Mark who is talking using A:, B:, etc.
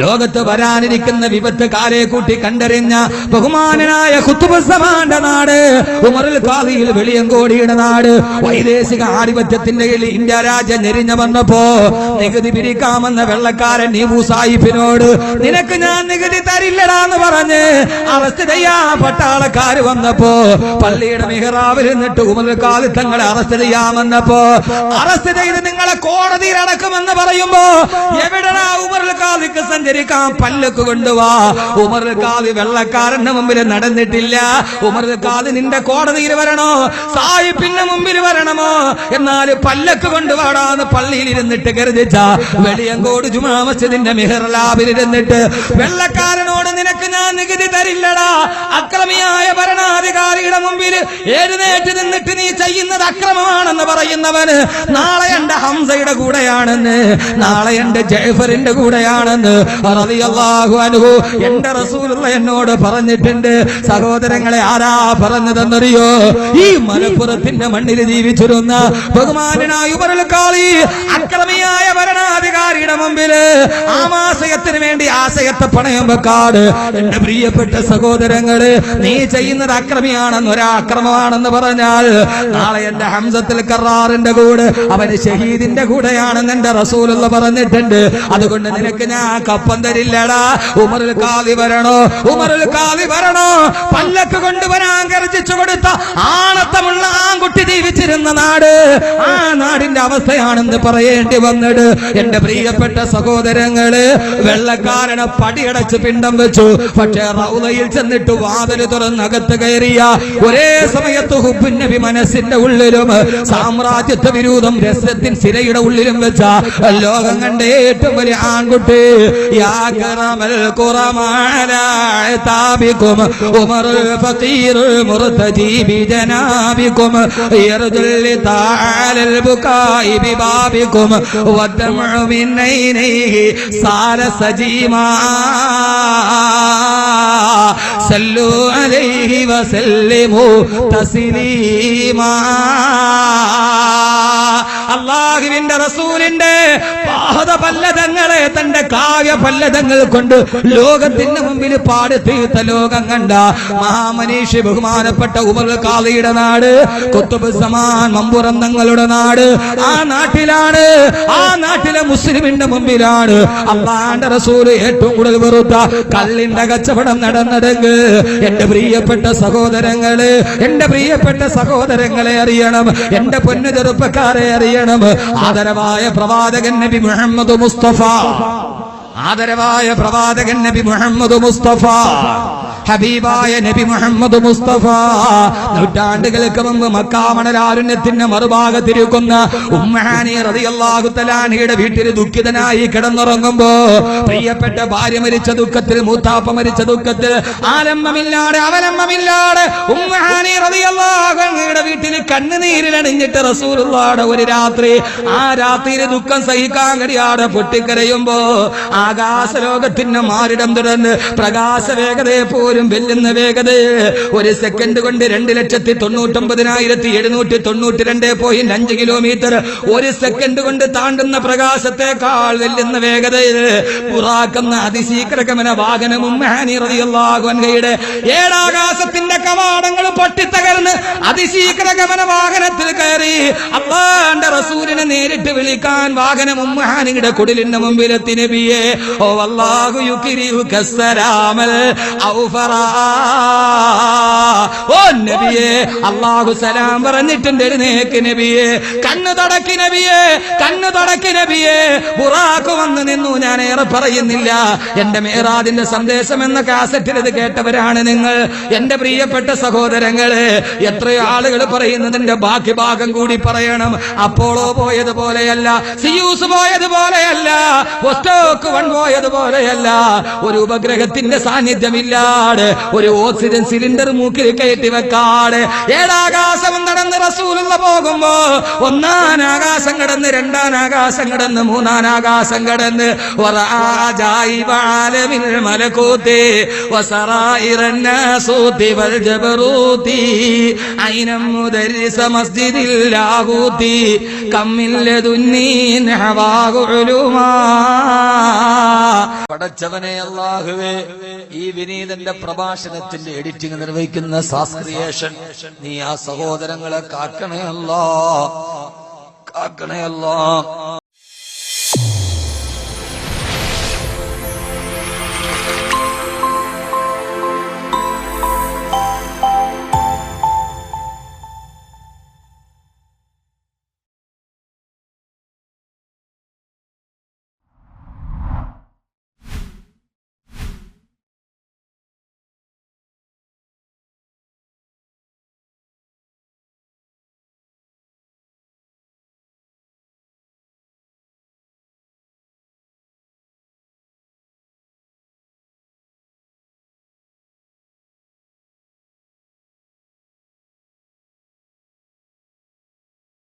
A: ലോകത്ത് വരാനിരിക്കുന്ന വിപത്ത് കാലെ കൂട്ടി കണ്ടറിഞ്ഞ ബഹുമാനനായ കുത്തുബസമാന്റെ നാട് ഉമറിൽ ഖാദിയിൽ വെളിയങ്കോടിയുടെ നാട് വൈദേശിക ആധിപത്യത്തിന്റെ ഇന്ത്യ രാജ്യം ഞെരിഞ്ഞ വന്നപ്പോ നികുതി പിരിക്കാമെന്ന വെള്ളക്കാരൻ നീബു സാഹിബിനോട് നിനക്ക് ഞാൻ നികുതി തരില്ലടാന്ന് പറഞ്ഞ് അറസ്റ്റ് ചെയ്യാ പട്ടാളക്കാർ വന്നപ്പോ പള്ളിയുടെ മിഹറാവിൽ നിന്നിട്ട് ഉമറിൽ തങ്ങളെ അറസ്റ്റ് ചെയ്യാമെന്നപ്പോ അറസ്റ്റ് ചെയ്ത് നിങ്ങളെ കോടതിയിൽ അടക്കുമെന്ന് പറയുമ്പോ എവിടെടാ കാവിക്ക് ഖാദിക്ക് സഞ്ചരിക്കാൻ പല്ലക്ക് കൊണ്ടുവാ. ഉമർ കാത് വെള്ളക്കാരന്റെ മുമ്പിൽ നടന്നിട്ടില്ല. ഉമർ കാത് നിന്റെ കോടതിയിൽ വരണോ? സായിപ്പിന്റെ മുമ്പിൽ വരണമോ? എന്നാൽ പല്ലക്ക് കൊണ്ടുവാടാന്ന് പള്ളിയിൽ ഇരുന്നിട്ട് കരുതിച്ച വെളിയങ്കോട് ജുമാ മസ്ജിദിന്റെ മിഹർലാബിൽ ഇരുന്നിട്ട് വെള്ളക്കാരനോട് നിനക്ക് ഞാൻ നികുതി തരില്ലടാ. അക്രമിയായ ഭരണാധികാരിയുടെ മുമ്പിൽ എഴുന്നേറ്റ് നിന്നിട്ട് നീ ചെയ്യുന്നത് അക്രമമാണെന്ന് പറയുന്നവന് നാളെ എന്റെ ഹംസയുടെ കൂടെയാണെന്ന് നാളെ എന്റെ ജയഫറിന്റെ കൂടെയാണെന്ന് എന്റെ റസൂലുള്ള എന്നോട് പറഞ്ഞിട്ടുണ്ട്. സഹോദരങ്ങളെ ആരാ പറഞ്ഞതെന്നറിയോ? ഈ മലപ്പുറത്തിന്റെ മണ്ണിൽ ജീവിച്ചിരുന്ന ബഹുമാനായ ഉപരൽക്കാളി അക്രമിയായ ഭരണാധികാരിയുടെ മുമ്പിൽ ആമാശയത്തിന് വേണ്ടി ആശയത്തെ പണയം വെക്കാട്. എന്റെ പ്രിയപ്പെട്ട സഹോദരങ്ങൾ നീ ചെയ്യുന്നത് അക്രമിയാണെന്ന് ഒരാക്രമമാണെന്ന് പറഞ്ഞാൽ നാളെ എന്റെ ഹംസത്തിൽ കറാറിന്റെ കൂടെ അവന് ഷഹീദിന്റെ കൂടെയാണെന്ന് എന്റെ റസൂലുള്ള പറഞ്ഞിട്ടുണ്ട്. അതുകൊണ്ട് നിനക്ക് ഞാൻ കപ്പം തരില്ലടാ. ഉമറിൽ കാതി വരണോ? ഉമറിൽ കാതി വരണോ? പല്ലക്ക് കൊണ്ടുവരാൻ ഗർജിച്ചു കൊടുത്ത ആണത്തമുള്ള ആൺകുട്ടി ജീവിച്ചിരുന്ന നാട്. ആ നാടിന്റെ അവസ്ഥയാണെന്ന് പറയേണ്ടി വന്നിട്ട് എന്റെ പ്രിയപ്പെട്ട സഹോദരങ്ങൾ വെള്ളക്കാരനെ പടിയടച്ച് പിണ്ടം വെച്ചു. പക്ഷേ റൗലയിൽ ചെന്നിട്ട് വാതിൽ തുറന്നകത്ത് കയറിയ ഒരേ സമയത്ത് ഹുബിൻ നബി മനസ്സിന്റെ ഉള്ളിലും സാമ്രാജ്യത്വ വിരോധം രസത്തിൻ സിരയുടെ ഉള്ളിലും വെച്ച ലോകം കണ്ട ഏറ്റവും വലിയ ആൺകുട്ടി. യാകറമൽ عمر ഉമറുൽ ഫഖീറുൽ മുർതജി ബിജനാബിക്കും. യർദുൽ على ബുകായി ببابكم വദ്ദമഉ من عينيه صار സജീമാ. صلوا അലൈഹി വസല്ലിമു തസ്ലീമാ. അള്ളാഹുവിന്റെ റസൂലിന്റെ പാഹത പല്ലതങ്ങളെ തന്റെ കാവ്യ പല്ലതങ്ങൾ കൊണ്ട് ലോകത്തിന്റെ മുമ്പിൽ പാടുത്തീത്ത ലോകം കണ്ട മഹാമനീഷി ബഹുമാനപ്പെട്ട ഉമർ കാളിയുടെ നാട് കുത്തുബ് സമാൻ മമ്പുറം തങ്ങളുടെ നാട്. ആ നാട്ടിലാണ് ആ നാട്ടിലെ മുസ്ലിമിന്റെ മുമ്പിലാണ് അള്ളാന്റെ റസൂൽ ഏറ്റവും കൂടുതൽ വെറുത്ത കള്ളിന്റെ കച്ചവടം നടന്നതെങ്കിൽ എന്റെ പ്രിയപ്പെട്ട സഹോദരങ്ങൾ എന്റെ പ്രിയപ്പെട്ട സഹോദരങ്ങളെ അറിയണം എന്റെ പൊന്നു ചെറുപ്പക്കാരെ അറിയണം. ആദരവായ പ്രവാചകൻ നബി മുഹമ്മദ് മുസ്തഫ. ആദരവായ പ്രവാചകൻ നബി മുഹമ്മദ് മുസ്തഫ ഹബീബായ നബി മുഹമ്മദ് മുസ്തഫ. നൂറ്റാണ്ടുകൾക്ക് മുമ്പ് മക്കാമണലാരുണ്യത്തിന്റെ മറുഭാഗത്തിരിക്കുന്ന ഉമ്മഹാനി തലാനിയുടെ വീട്ടിൽ ദുഃഖിതനായി കിടന്നുറങ്ങുമ്പോ പ്രിയപ്പെട്ട ഭാര്യ മരിച്ച ദുഃഖത്തിൽ മൂത്താപ്പ മരിച്ച ദുഃഖത്തിൽ ആലംബമില്ലാതെ അവലംബമില്ലാതെ ഉമ്മഹാനി റളിയല്ലാഹുയുടെ വീട്ടിൽ കണ്ണുനീരിലണിഞ്ഞിട്ട് റസൂലുള്ളാടെ ഒരു രാത്രി ആ രാത്രിയിൽ ദുഃഖം സഹിക്കാൻ കഴിയാതെ പൊട്ടിക്കരയുമ്പോ ആകാശ ലോകത്തിന്റെ മാറിടം തുടർന്ന് പ്രകാശ വേഗതയെ പോലും വെല്ലുന്ന വേഗതയെ ഒരു സെക്കൻഡ് കൊണ്ട് രണ്ട് ലക്ഷത്തി തൊണ്ണൂറ്റൊമ്പതിനായിരത്തി എഴുന്നൂറ്റി തൊണ്ണൂറ്റി രണ്ട് പോയിന്റ് അഞ്ച് കിലോമീറ്റർ ഒരു സെക്കൻഡ് കൊണ്ട് താണ്ടുന്ന പ്രകാശത്തെക്കാൾ വെല്ലുന്ന വേഗതയിൽ പുറാക്കുന്ന അതിശീഘ്രഗമന വാഹനവും യുടെ ഏഴാകാശത്തിന്റെ കവാടങ്ങൾ പൊട്ടിത്തകർന്ന് അതിശീഘ്രഗമന വാഹനത്തിൽ കയറി അള്ളാന്റെ റസൂലിനെ നേരിട്ട് വിളിക്കാൻ വാഹനവും ഉമ്മഹാനിയുടെ കുടിലിന്റെ മുമ്പിലെത്തി നബിയെ. ഓ അല്ലാഹു യുക്രിഹു കസ്സലാമൽ ഔഫറാ. നബിയെ അല്ലാഹു സലാം പറഞ്ഞിട്ടുണ്ട് എഴുന്നേക്ക് നബിയെ. കണ്ണു തടക്കി നബിയെ കണ്ണു തടക്കി നബിയെ. വന്ന് നിന്നു ഞാൻ ഏറെ പറയുന്നില്ല. എന്റെ മേറാദിന്റെ സന്ദേശം എന്ന കാസറ്റിൽ ഇത് കേട്ടവരാണ് നിങ്ങൾ. എന്റെ പ്രിയപ്പെട്ട സഹോദരങ്ങളെ എത്രയോ ആളുകൾ പറയുന്നതിന്റെ ബാക്കി ഭാഗം കൂടി പറയണം. അപ്പോളോ പോയതുപോലെയല്ല സിയൂസ് പോയതുപോലെയല്ല വസ്റ്റോക്ക് വൺ പോയതുപോലെയല്ല. ഒരു ഉപഗ്രഹത്തിന്റെ സാന്നിധ്യമില്ലാതെ ഒരു ഓക്സിജൻ സിലിണ്ടർ മൂക്കിൽ കയറ്റി വെക്കാട് ഏഴാകാശം നടന്ന് റസൂലുള്ള പോകുമ്പോ ഒന്നാം ആകാശം കടന്ന് രണ്ടാം ആകാശം കടന്ന് മൂന്നാം ആകാശം കടന്ന്. പടച്ചവനെ അല്ലാഹുവേ ഈ വിനീതന്റെ പ്രഭാഷണത്തിന്റെ എഡിറ്റിംഗ് നിർവഹിക്കുന്ന സാസ്ക്രിയേഷൻ നീ ആ സഹോദരങ്ങളെ കാക്കണേ അല്ലാ കാക്കണേ അല്ലാ.